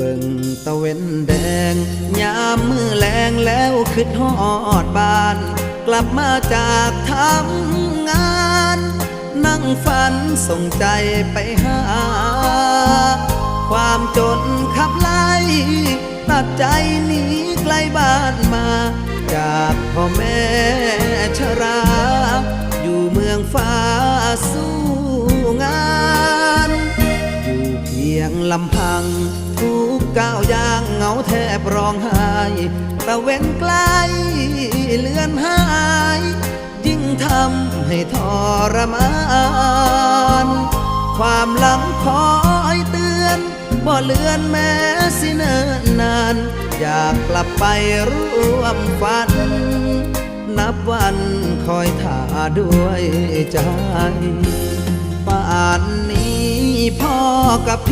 เบิ่งตะเว้นแดง ยามมือแลงแล้วคิดฮอดบ้าน กลับมาจากทำงาน นั่งฝันส่งใจไปหา ความจนขับไล่ตัดใจหนีไกลบ้านมา จากพ่อแม่ชรา อยู่เมืองฟ้าสู ยงลำพัง ทุกก้าวย่างเหงาแทบร้องไห้ตะเว้นใกล้เลือนหาย ยิ่งทำให้ทรมาน ความหลังคอยเตือนบ่เลือนแม้สิเนิ่นนาน อยากกลับไปร่วมฝัน นับวันคอยท่าด้วยใจป่านนี้พ่อกับพี่